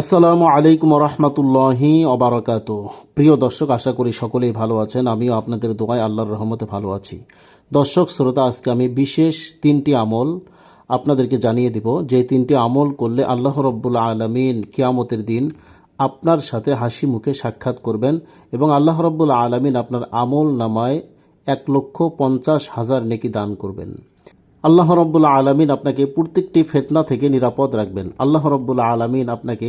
আসসালামু আলাইকুম রহমতুল্লাহি অবরাকাত প্রিয় দর্শক, আশা করি সকলেই ভালো আছেন। আমিও আপনাদের দোয়ায় আল্লাহর রহমতে ভালো আছি। দর্শক, শ্রোতা, আজকে আমি বিশেষ তিনটি আমল আপনাদেরকে জানিয়ে দিব। যে তিনটি আমল করলে আল্লাহ রব্বুল আলমিন কিয়ামতের দিন আপনার সাথে হাসি মুখে সাক্ষাৎ করবেন এবং আল্লাহ রব্বুল আলমিন আপনার আমল নামায় এক লক্ষ পঞ্চাশ হাজার নেকি দান করবেন। আল্লাহ রব্বুল্লা আলমিন আপনাকে প্রত্যেকটি ফেতনা থেকে নিরাপদ রাখবেন। আল্লাহ রব্বুল্লা আলমিন আপনাকে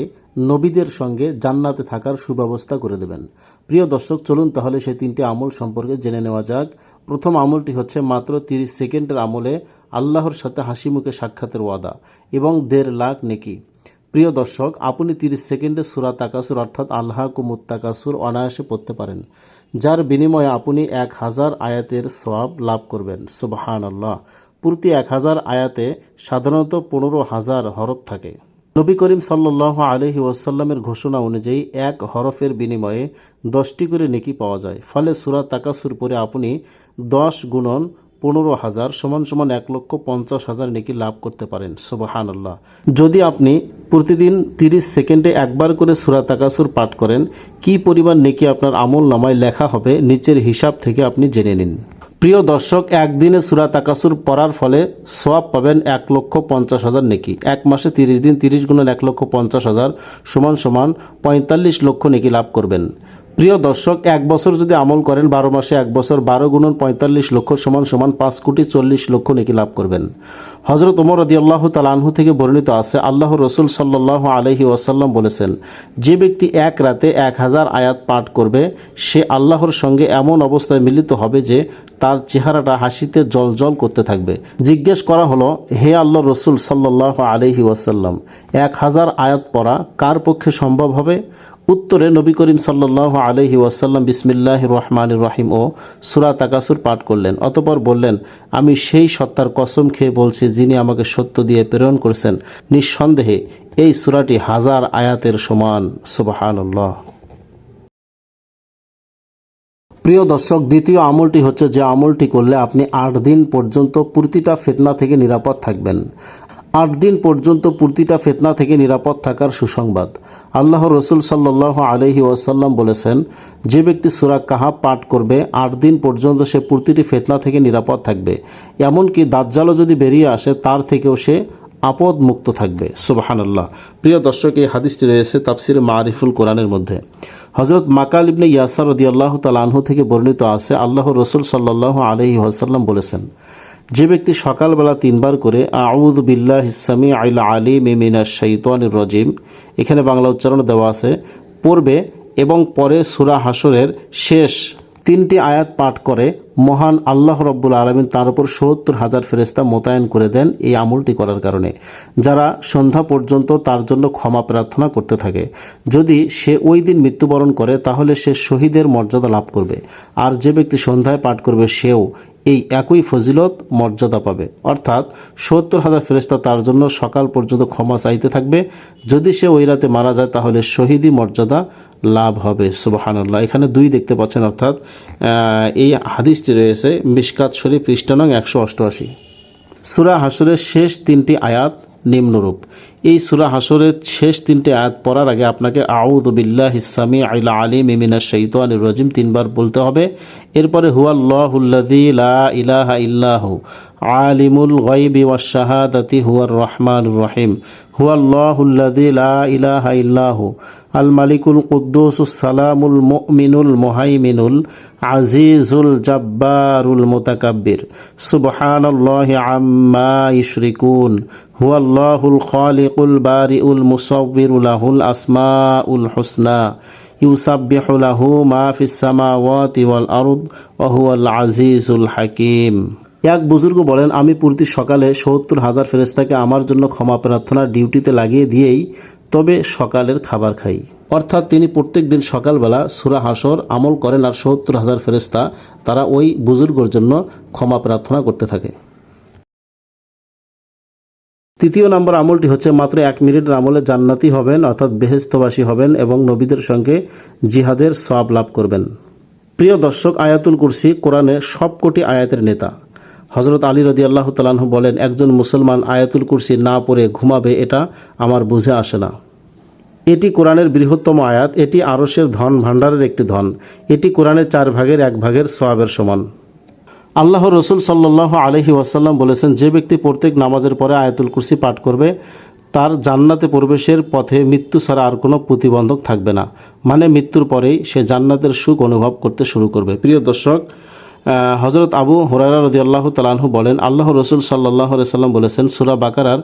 নবীদের সঙ্গে জান্নাতে থাকার সুব্যবস্থা করে দেবেন। প্রিয় দর্শক, চলুন তাহলে সেই তিনটি আমল সম্পর্কে জেনে নেওয়া যাক। প্রথম আমলটি হচ্ছে মাত্র তিরিশ সেকেন্ডের আমলে আল্লাহর সাথে হাসি মুখে সাক্ষাতের ওয়াদা এবং দেড় লাখ নেকি। প্রিয় দর্শক, আপনি তিরিশ সেকেন্ডে সুরা তাকাসুর অর্থাৎ আল্লাহ কুমুত তাকাসুর অনায়াসে পড়তে পারেন, যার বিনিময়ে আপনি এক হাজার আয়াতের সওয়াব লাভ করবেন। সুবাহান আল্লাহ প্রতি এক হাজার আয়াতে সাধারণত পনেরো হাজার হরফ থাকে। নবী করিম সাল্লাহ আলহি ওয়াসাল্লামের ঘোষণা অনুযায়ী এক হরফের বিনিময়ে দশটি করে নেকি পাওয়া যায়। ফলে সুরা তাকাসুর পরে আপনি দশ গুণন পনেরো হাজার সমান সমান এক লক্ষ পঞ্চাশ হাজার নেকি লাভ করতে পারেন। সুবাহান আল্লাহ যদি আপনি প্রতিদিন তিরিশ সেকেন্ডে একবার করে সুরা তাকাসুর পাঠ করেন, কি পরিমাণ নেকি আপনার আমল নামায় লেখা হবে, নিচের হিসাব থেকে আপনি জেনে নিন। প্রিয় দর্শক, একদিনে সুরা তাকাসুর পড়ার ফলে সব পাবেন এক লক্ষ পঞ্চাশ হাজার নেকি। এক মাসে তিরিশ দিন তিরিশ গুণের এক লক্ষ পঞ্চাশ হাজার সমান সমান পঁয়তাল্লিশ লক্ষ নেকি লাভ করবেন। প্রিয় দর্শক, এক বছর যদি আমল করেন, বারো মাসে এক বছর বারো গুণন পঁয়তাল্লিশ লক্ষ সমান সমান পাঁচ কোটি চল্লিশ লক্ষ নেকি লাভ করবেন। হজরত ওমর রদি আল্লাহ তালাহু থেকে বর্ণিত আছে, আল্লাহ রসুল সাল্লাহ আলহি ওয়াসাল্লাম বলেছেন, যে ব্যক্তি এক রাতে এক হাজার আয়াত পাঠ করবে, সে আল্লাহর সঙ্গে এমন অবস্থায় মিলিত হবে যে তার চেহারাটা হাসিতে জল জল করতে থাকবে। জিজ্ঞেস করা হলো, হে আল্লাহ রসুল সাল্লাহ আলহি ওয়াসাল্লাম, এক হাজার আয়াত পড়া কার পক্ষে সম্ভব হবে? উত্তরে নবী করিম সাল্লাহ আলহি ওয়াসাল্লাম বিসমিল্লাহ রহমান রহিম ও সুরা তাকাসুর পাঠ করলেন। অতপর বললেন, আমি সেই সত্তার কসম খেয়ে বলছি যিনি আমাকে সত্য দিয়ে প্রেরণ করেছেন। নিঃসন্দেহে এই সুরাটি হাজার আয়াতের সমান। সুবাহান্লাহ প্রিয় দর্শক, দ্বিতীয় আমলটি হচ্ছে যে আমলটি করলে আপনি আট দিন পর্যন্ত প্রতিটা ফেতনা থেকে নিরাপদ থাকবেন। আট দিন পর্যন্ত প্রতিটা ফেতনা থেকে নিরাপদ থাকার সুসংবাদ। আল্লাহ রসুল সাল্লাহ আলহি ওয়াসাল্লাম বলেছেন, যে ব্যক্তি সুরা কাহা পাঠ করবে, আট দিন পর্যন্ত সে প্রতিটি ফেতনা থেকে নিরাপদ থাকবে। এমনকি দাজ্জালও যদি বেরিয়ে আসে, তার থেকেও সে আপদ মুক্ত থাকবে। সুবাহান আল্লাহ প্রিয় দর্শক, এই হাদিসটি রয়েছে তাফসির মারিফুল কোরআনের মধ্যে। হজরত মাকাল ইবনে ইয়াসার রদি আল্লাহ তালাহু থেকে বর্ণিত আছে, আল্লাহ রসুল সাল্লাহ আলহি ওয়াসাল্লাম বলেছেন যে ব্যক্তি সকালবেলা তিনবার করে আউদ বিল্লাহ ইসামি আইলা আলী মিমিনা শৈতানির রজিম, এখানে বাংলা উচ্চারণ দেওয়া আছে, পড়বে এবং পরে সুরা হাসরের শেষ তিনটি আয়াত পাঠ করে মহান আল্লাহ রব্বুল আলমিন তার উপর সত্তর হাজার ফেরেস্তা মোতায়েন করে দেন এই আমলটি করার কারণে। যারা সন্ধ্যা পর্যন্ত তার জন্য ক্ষমা প্রার্থনা করতে থাকে, যদি সে ওই দিন মৃত্যুবরণ করে তাহলে সে শহীদের মর্যাদা লাভ করবে। আর যে ব্যক্তি সন্ধ্যায় পাঠ করবে সেও এই একই ফজিলত মর্যাদা পাবে। অর্থাৎ সত্তর হাজার ফেরেস্তা তার জন্য সকাল পর্যন্ত ক্ষমা চাইতে থাকবে। যদি সে ওই রাতে মারা যায়, তাহলে শহীদি মর্যাদা লাভ হবে। সুবাহান্লাহ এখানে দুই দেখতে পাচ্ছেন, অর্থাৎ এই হাদিসটি রয়েছে মিসকাত শরীফ পৃষ্ঠানং একশো অষ্টআশি। সুরা হাসুরের শেষ তিনটি আয়াত নিম্নরূপ। এই সুরা হাসরের শেষ তিনটে আয়াত পড়ার আগে আপনাকে আউদ বিল্লাহ ইসামি আইলা আলী মিমিনা শৈতান রজিম তিনবার বলতে হবে। এরপরে হুয়াল্লাহুল্লাদি লা ইলাহা ইল্লাহু। আলিমুল গাইবি ওয়াশাহাদাতি হুয়ার রহমান রহিম। হুয়াল্লাহুল্লাদি লা ইলাহা ইল্লাহু। আল মালিকুল কুদ্দুসুস সালামুল মুমিনুল মুহাইমিনুল আজিজুল জাব্বারুল মুতাকাব্বির। সুবহানাল্লাহি আম্মা ইশরিকুন। হুয়াল্লাহুল খালিকুল বারিউল মুসাব্বিরু লাহুল আসমাউল হুসনা। মা ফিস সামাওয়াতি ওয়াল আরদ ওয়া হুয়াল আজিজুল হাকিম। এক বুজুর্গ বলেন, আমি প্রতি সকালে সত্তর হাজার ফেরেস্তাকে আমার জন্য ক্ষমা প্রার্থনার ডিউটিতে লাগিয়ে দিয়েই তবে সকালের খাবার খাই। অর্থাৎ তিনি প্রত্যেক দিন সকালবেলা সুরা হাসর আমল করেন আর সত্তর হাজার ফেরেস্তা তারা ওই বুজুর্গর জন্য ক্ষমা প্রার্থনা করতে থাকে। তৃতীয় নম্বর আমলটি হচ্ছে, মাত্র এক মিনিটের আমলে জান্নাতি হবেন, অর্থাৎ বেহেস্তবাসী হবেন এবং নবীদের সঙ্গে জিহাদের সব লাভ করবেন। প্রিয় দর্শক, আয়াতুল কুরসি কোরআনে সবকটি আয়াতের নেতা। হজরত আলী রদি আল্লাহ তালাহ বলেন, একজন মুসলমান আয়াতুল কুরসি না পড়ে ঘুমাবে, এটা আমার বুঝে আসে না। এটি কোরআনের বৃহত্তম আয়াত, এটি আরশের ধন ভাণ্ডারের একটি ধন। এটি কোরআনের চার ভাগের এক ভাগের সোয়াবের সমান। আল্লাহ রসুল সাল্লাহ আলহি ওয়াসাল্লাম বলেছেন, যে ব্যক্তি প্রত্যেক নামাজের পরে আয়াতুল কুরসি পাঠ করবে, তার জান্নাতে প্রবেশের পথে মৃত্যু ছাড়া আর কোনো প্রতিবন্ধক থাকবে না। মানে মৃত্যুর পরেই সে জান্নাতের সুখ অনুভব করতে শুরু করবে। প্রিয় দর্শক হজরত আবু হুরারা রদি আল্লাহ তালাহু বলেন আল্লাহ রসুল সাল্লাহ সাল্লাম বলেছেন, সুরা বাকারার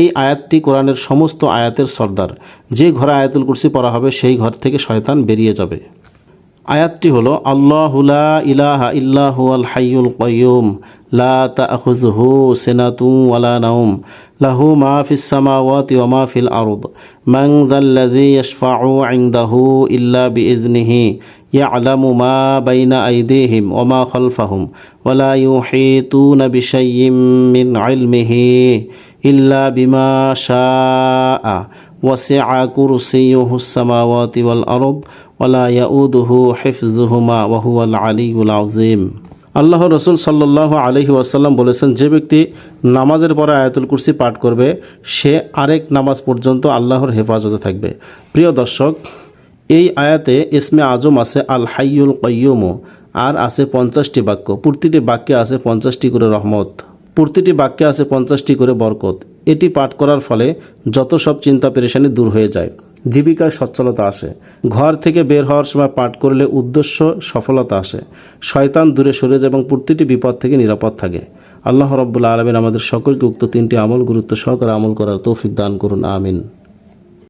এই আয়াতটি কোরআনের সমস্ত আয়াতের সর্দার। যে ঘরে আয়াতুল কুরসি পড়া হবে, সেই ঘর থেকে শয়তান বেরিয়ে যাবে। আয়াতটি হলো আল্লাহুলা ইলাহা ইল্লাহু আল হাইয়ুল কাইয়ুম, লা তাখুযহু সিনাতুন ওয়ালা নাওম, লাহু মা ফিস সামাওয়াতি ওয়া মা ফিল আরদ, মান যাল্লাযী ইয়াশফা'ু 'ইনদাহু ইল্লা বিইذনিহি ইয়া'লামু মা বাইনা আইদিহিম ওয়া মা খালফাহুম ওয়া লা ইউহিতুনা বিশাইয়্যিম মিন 'ইলমিহি ইল্লা বিমা শাআ ওয়াসি'a কুরসিয়ুহু السماوات والأرض ওয়ালা ইয়াউদুহু হিফজুহুমা ওয়াহুয়াল আলিউল আযীম আল্লাহ রসুল সাল্লাহ আলহি ওয়াসাল্লাম বলেছেন যে ব্যক্তি নামাজের পরে আয়াতুল কুরসি পাঠ করবে সে আরেক নামাজ পর্যন্ত আল্লাহর হেফাজতে থাকবে প্রিয় দর্শক এই আয়াতে ইসমে আজম আছে আল হাইয়ুল কয়্যুমু আর আছে পঞ্চাশটি বাক্য। প্রতিটি বাক্যে আছে পঞ্চাশটি করে রহমত, প্রতিটি বাক্যে আছে পঞ্চাশটি করে বরকত। এটি পাঠ করার ফলে যত সব চিন্তা পেরেশানি দূর হয়ে যায় জীবিকায় সচ্ছলতা আসে। ঘর থেকে বের হওয়ার সময় পাঠ করলে উদ্দেশ্য সফলতা আসে। শয়তান দূরে সরে যায় এবং প্রতিটি বিপদ থেকে নিরাপদ থাকে। আল্লাহ রব্বুল্লা আলমিন আমাদের সকলকে উক্ত তিনটি আমল গুরুত্ব সহকারে আমল করার তৌফিক দান করুন, আমিন।